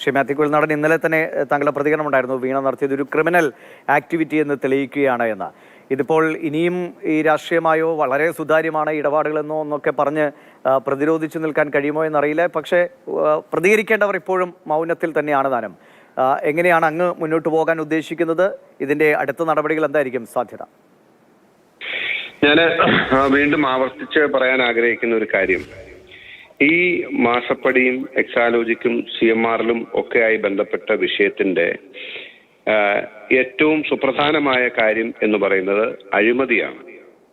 ശ്രീ മാത്യു കുഴൽനാടൻ ഇന്നലെ തന്നെ താങ്കളുടെ പ്രതികരണം ഉണ്ടായിരുന്നു. വീണ നടത്തിയത് ഒരു ക്രിമിനൽ ആക്ടിവിറ്റി എന്ന് തെളിയിക്കുകയാണ് എന്ന്. ഇതിപ്പോൾ ഇനിയും ഈ രാഷ്ട്രീയമായോ വളരെ സുതാര്യമാണ് ഇടപാടുകളെന്നോ എന്നൊക്കെ പറഞ്ഞ് പ്രതിരോധിച്ചു നിൽക്കാൻ കഴിയുമോ എന്നറിയില്ല. പക്ഷേ പ്രതികരിക്കേണ്ടവർ ഇപ്പോഴും മൗനത്തിൽ തന്നെയാണ് താനും. എങ്ങനെയാണ് അങ്ങ് മുന്നോട്ട് പോകാൻ ഉദ്ദേശിക്കുന്നത്? ഇതിന്റെ അടുത്ത നടപടികൾ എന്തായിരിക്കും? സാധ്യത. ഞാൻ വീണ്ടും ആവർത്തിച്ച് പറയാൻ ആഗ്രഹിക്കുന്ന ഒരു കാര്യം. ഈ മാസപ്പടിയും എക്സാലോജിക്കും സി എം ആറിലും ഒക്കെയായി ബന്ധപ്പെട്ട വിഷയത്തിന്റെ ഏറ്റവും സുപ്രധാനമായ കാര്യം എന്ന് പറയുന്നത് അഴിമതിയാണ്.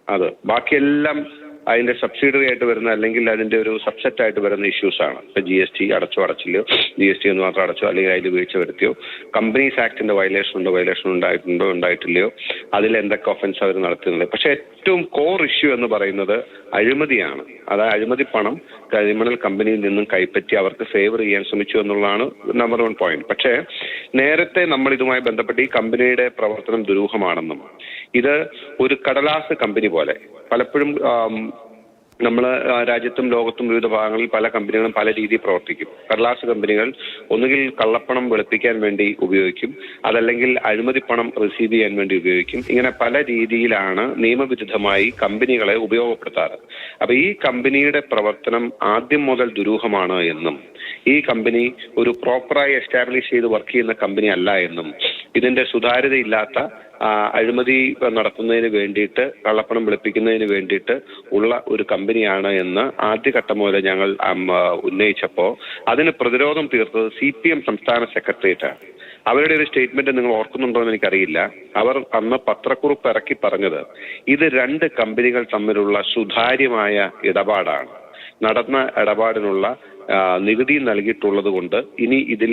അത് ബാക്കിയെല്ലാം അതിന്റെ സബ്സിഡറി ആയിട്ട് വരുന്ന അല്ലെങ്കിൽ അതിന്റെ ഒരു സബ്സെറ്റ് ആയിട്ട് വരുന്ന ഇഷ്യൂസ് ആണ്. ഇപ്പൊ ജി എസ് ടി അടച്ചോ അടച്ചില്ലയോ? ജി എസ് ടി എന്ന് മാത്രം അടച്ചോ? അല്ലെങ്കിൽ അതിൽ വീഴ്ച വരുത്തിയോ? കമ്പനീസ് ആക്ടിന്റെ വയലേഷൻ ഉണ്ടോ? വയലേഷൻ ഉണ്ടായിട്ടുണ്ടോ? ഉണ്ടായിട്ടില്ലയോ? അതിൽ എന്തൊക്കെ ഒഫൻസ് അവർ നടത്തുന്നത് പക്ഷെ ഏറ്റവും കോർ ഇഷ്യൂ എന്ന് പറയുന്നത് അഴിമതിയാണ്. അതായത് അഴിമതി പണം ക്രിമിനൽ കമ്പനിയിൽ നിന്നും കൈപ്പറ്റി അവർക്ക് ഫേവർ ചെയ്യാൻ ശ്രമിച്ചു എന്നുള്ളതാണ് നമ്പർ വൺ പോയിന്റ് പക്ഷേ നേരത്തെ നമ്മൾ ഇതുമായി ബന്ധപ്പെട്ട് ഈ കമ്പനിയുടെ പ്രവർത്തനം ദുരൂഹമാണെന്നും ഇത് ഒരു കടലാസ് കമ്പനി പോലെ. പലപ്പോഴും നമ്മൾ രാജ്യത്തും ലോകത്തും വിവിധ ഭാഗങ്ങളിൽ പല കമ്പനികളും പല രീതിയിൽ പ്രവർത്തിക്കും. കടലാസ് കമ്പനികൾ ഒന്നുകിൽ കള്ളപ്പണം വെളുപ്പിക്കാൻ വേണ്ടി ഉപയോഗിക്കും അതല്ലെങ്കിൽ അഴിമതി പണം റിസീവ് ചെയ്യാൻ വേണ്ടി ഉപയോഗിക്കും. ഇങ്ങനെ പല രീതിയിലാണ് നിയമവിരുദ്ധമായി കമ്പനികളെ ഉപയോഗപ്പെടുത്താറ്. അപ്പൊ ഈ കമ്പനിയുടെ പ്രവർത്തനം ആദ്യം മുതൽ ദുരൂഹമാണ് എന്നും ഈ കമ്പനി ഒരു പ്രോപ്പറായി എസ്റ്റാബ്ലിഷ് ചെയ്ത് വർക്ക് ചെയ്യുന്ന കമ്പനി അല്ല എന്നും ഇതിന്റെ സുതാര്യതയില്ലാത്ത അഴിമതി നടത്തുന്നതിന് വേണ്ടിയിട്ട് കള്ളപ്പണം വെളുപ്പിക്കുന്നതിന് വേണ്ടിയിട്ട് ഉള്ള ഒരു കമ്പനിയാണ് എന്ന് ആദ്യഘട്ടം മുതൽ ഞങ്ങൾ ഉന്നയിച്ചപ്പോൾ അതിന് പ്രതിരോധം തീർത്തത് സി പി എം സംസ്ഥാന സെക്രട്ടേറിയറ്റാണ്. അവരുടെ ഒരു സ്റ്റേറ്റ്മെന്റ് നിങ്ങൾ ഓർക്കുന്നുണ്ടോ എന്ന് എനിക്കറിയില്ല. അവർ അന്ന് പത്രക്കുറിപ്പ് ഇറക്കി പറഞ്ഞത് ഇത് രണ്ട് കമ്പനികൾ തമ്മിലുള്ള സുതാര്യമായ ഇടപാടാണ്. നടന്ന ഇടപാടിനുള്ള നികുതി നൽകിയിട്ടുള്ളത് കൊണ്ട് ഇനി ഇതിൽ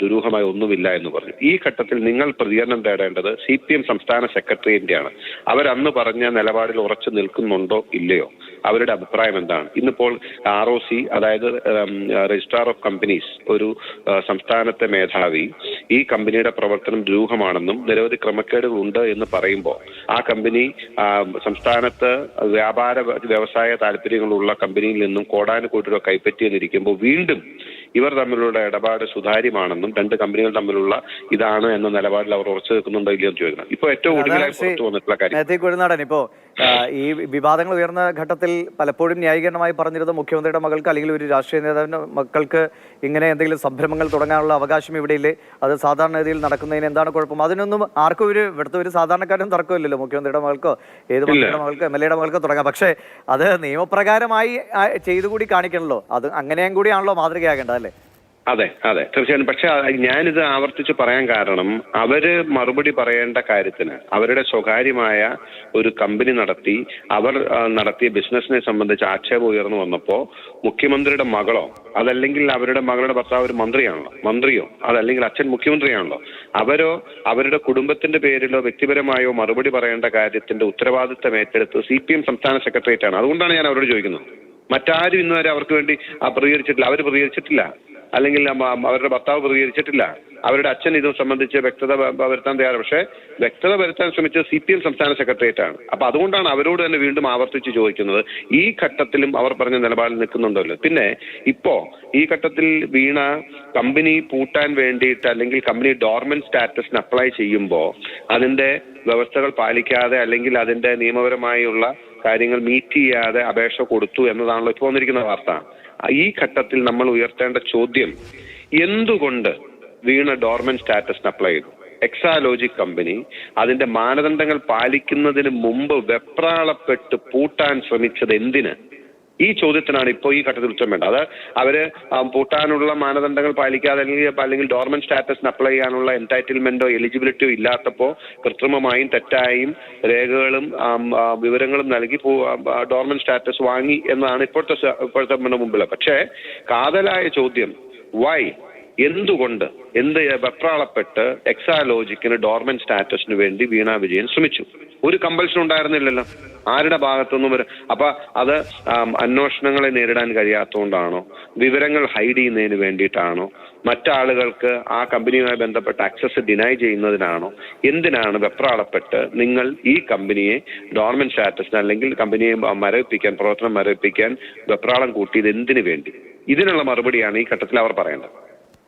ദുരൂഹമായ ഒന്നുമില്ല എന്ന് പറഞ്ഞു. ഈ ഘട്ടത്തിൽ നിങ്ങൾ പ്രതികരണം തേടേണ്ടത് സി പി എം സംസ്ഥാന സെക്രട്ടേറിയറ്റിന്റെയാണ് അവരന്ന് പറഞ്ഞ നിലപാടിൽ ഉറച്ചു നിൽക്കുന്നുണ്ടോ ഇല്ലയോ? അവരുടെ അഭിപ്രായം എന്താണ്? ഇന്നിപ്പോൾ ആർ ഒ സി അതായത് രജിസ്ട്രാർ ഓഫ് കമ്പനീസ് ഒരു സംസ്ഥാനത്തെ മേധാവി ഈ കമ്പനിയുടെ പ്രവർത്തനം രൂഹമാണെന്നും നിരവധി ക്രമക്കേടുകൾ ഉണ്ട് എന്ന് പറയുമ്പോൾ ആ കമ്പനി സംസ്ഥാനത്ത് വ്യാപാര വ്യവസായ താല്പര്യങ്ങളുള്ള കമ്പനിയിൽ നിന്നും കോടാനുകോടി രൂപ കൈപ്പറ്റിയെന്നിരിക്കുമ്പോൾ വീണ്ടും ഇവർ തമ്മിലുള്ള ഇടപാട് സുതാര്യമാണെന്നും രണ്ട് കമ്പനികൾ തമ്മിലുള്ള ഇതാണ് എന്ന നിലപാടിൽ അവർ ഉറച്ചു നിൽക്കുന്നുണ്ടോ ഇല്ലയോ എന്ന് ചോദിക്കണം. ഇപ്പൊ ഏറ്റവും ഒടുവിലായി അതാണ് പുറത്തു വന്നിട്ടുള്ള കാര്യം. ഇപ്പോ ഈ വിവാദങ്ങൾ ഉയർന്ന ഘട്ടത്തിൽ പലപ്പോഴും ന്യായീകരണമായി പറഞ്ഞിരുന്നത് മുഖ്യമന്ത്രിയുടെ മകൾക്ക് അല്ലെങ്കിൽ ഒരു രാഷ്ട്രീയ നേതാവിന്റെ മക്കൾക്ക് ഇങ്ങനെ എന്തെങ്കിലും സംരംഭങ്ങൾ തുടങ്ങാനുള്ള അവകാശം ഇവിടെയില്ലേ അത് സാധാരണ രീതിയിൽ നടക്കുന്നതിന് എന്താണ് കുഴപ്പം? അതിനൊന്നും ആർക്കും ഒരു ഇവിടുത്തെ ഒരു സാധാരണക്കാരും തർക്കമില്ലല്ലോ മുഖ്യമന്ത്രിയുടെ മകൾക്കോ ഏത് മന്ത്രിയുടെ മകൾക്കോ എം എൽ എയുടെ മകൾക്കോ തുടങ്ങാം. പക്ഷേ അത് നിയമപ്രകാരമായി ചെയ്തുകൂടി ചെയ്തു കൂടി കാണിക്കണല്ലോ. അത് അങ്ങനെയും കൂടിയാണല്ലോ മാതൃകയാകേണ്ടത് അല്ലേ? അതെ അതെ. തീർച്ചയായും പക്ഷെ ഞാനിത് ആവർത്തിച്ച് പറയാൻ കാരണം അവർ മറുപടി പറയേണ്ട കാര്യത്തിന് അവരുടെ സ്വകാര്യമായ ഒരു കമ്പനി നടത്തി അവർ നടത്തിയ ബിസിനസ്സിനെ സംബന്ധിച്ച് ആക്ഷേപം ഉയർന്നു വന്നപ്പോൾ മുഖ്യമന്ത്രിയുടെ മകളോ അതല്ലെങ്കിൽ അവരുടെ മകളുടെ ഭർത്താവ് ഒരു മന്ത്രിയാണല്ലോ മന്ത്രിയോ അതല്ലെങ്കിൽ അച്ഛൻ മുഖ്യമന്ത്രിയാണല്ലോ അവരോ അവരുടെ കുടുംബത്തിന്റെ പേരിലോ വ്യക്തിപരമായോ മറുപടി പറയേണ്ട കാര്യത്തിന്റെ ഉത്തരവാദിത്തം ഏറ്റെടുത്ത് സി പി എം സംസ്ഥാന സെക്രട്ടേറിയറ്റാണ്. അതുകൊണ്ടാണ് ഞാൻ അവരോട് ചോദിക്കുന്നത്. മറ്റാരും ഇന്നുവരെ അവർക്ക് വേണ്ടി പ്രതികരിച്ചിട്ടില്ല. അവർ പ്രതികരിച്ചിട്ടില്ല. അല്ലെങ്കിൽ അവരുടെ ഭർത്താവ് പ്രതികരിച്ചിട്ടില്ല. അവരുടെ അച്ഛൻ ഇത് സംബന്ധിച്ച് വ്യക്തത വരുത്താൻ തയ്യാറ് പക്ഷേ വ്യക്തത വരുത്താൻ ശ്രമിച്ചത് സി പി എം സംസ്ഥാന സെക്രട്ടേറിയറ്റ് ആണ് അപ്പൊ അതുകൊണ്ടാണ് അവരോട് തന്നെ വീണ്ടും ആവർത്തിച്ച് ചോദിക്കുന്നത്. ഈ ഘട്ടത്തിലും അവർ പറഞ്ഞ നിലപാടിൽ നിൽക്കുന്നുണ്ടല്ലോ. പിന്നെ ഇപ്പോ ഈ ഘട്ടത്തിൽ വീണ കമ്പനി പൂട്ടാൻ വേണ്ടിയിട്ട് അല്ലെങ്കിൽ കമ്പനി ഡോർമൻ സ്റ്റാറ്റസിന് അപ്ലൈ ചെയ്യുമ്പോൾ അതിന്റെ വ്യവസ്ഥകൾ പാലിക്കാതെ അല്ലെങ്കിൽ അതിന്റെ നിയമപരമായുള്ള കാര്യങ്ങൾ മീറ്റ് ചെയ്യാതെ അപേക്ഷ കൊടുത്തു എന്നതാണല്ലോ ഇപ്പോൾ വന്നിരിക്കുന്ന വാർത്ത. ഈ ഘട്ടത്തിൽ നമ്മൾ ഉയർത്തേണ്ട ചോദ്യം എന്തുകൊണ്ട് വീണ ഡോർമെന്റ് സ്റ്റാറ്റസിന് അപ്ലൈ ചെയ്തു? എക്സാലോജിക് കമ്പനി അതിന്റെ മാനദണ്ഡങ്ങൾ പാലിക്കുന്നതിന് മുമ്പ് വെപ്രാളപ്പെട്ട് പൂട്ടാൻ ശ്രമിച്ചത് എന്തിന്? ഈ ചോദ്യത്തിനാണ് ഇപ്പോൾ ഈ ഘട്ടത്തിൽ ഉത്തരം വേണ്ടത്. അത് അവർ പൂട്ടാനുള്ള മാനദണ്ഡങ്ങൾ പാലിക്കാതെ അല്ലെങ്കിൽ അല്ലെങ്കിൽ ഡോർമൻ സ്റ്റാറ്റസിന് അപ്ലൈ ചെയ്യാനുള്ള എന്റൈറ്റിൽമെന്റോ എലിജിബിലിറ്റിയോ ഇല്ലാത്തപ്പോൾ കൃത്രിമമായും തെറ്റായും രേഖകളും വിവരങ്ങളും നൽകി ഡോർമൻ സ്റ്റാറ്റസ് വാങ്ങി എന്നതാണ് ഇപ്പോഴത്തെ ഇപ്പോഴത്തെ മുമ്പിൽ പക്ഷേ കാതലായ ചോദ്യം വൈ എന്തുകൊണ്ട് എന്ത് വെപ്രാളപ്പെട്ട് എക്സാലോജിക്കിന് ഡോർമെന്റ് സ്റ്റാറ്റസിന് വേണ്ടി വീണ വിജയൻ ശ്രമിച്ചു? ഒരു കമ്പൽഷൻ ഉണ്ടായിരുന്നില്ലല്ലോ. ആരുടെ ഭാഗത്തുനിന്നും ഒരു അപ്പൊ അത് അന്വേഷണങ്ങളെ നേരിടാൻ കഴിയാത്തതുകൊണ്ടാണോ വിവരങ്ങൾ ഹൈഡ് ചെയ്യുന്നതിന് വേണ്ടിയിട്ടാണോ? മറ്റാളുകൾക്ക് ആ കമ്പനിയുമായി ബന്ധപ്പെട്ട ആക്സസ് ഡിനൈ ചെയ്യുന്നതിനാണോ? എന്തിനാണ് വെപ്രാളപ്പെട്ട് നിങ്ങൾ ഈ കമ്പനിയെ ഡോർമെന്റ് സ്റ്റാറ്റസിന് അല്ലെങ്കിൽ കമ്പനിയെ മരവിപ്പിക്കാൻ പ്രവർത്തനം മരവിപ്പിക്കാൻ വെപ്രാളം കൂട്ടിയത് എന്തിനു വേണ്ടി? ഇതിനുള്ള മറുപടിയാണ് ഈ ഘട്ടത്തിൽ അവർ പറയേണ്ടത്.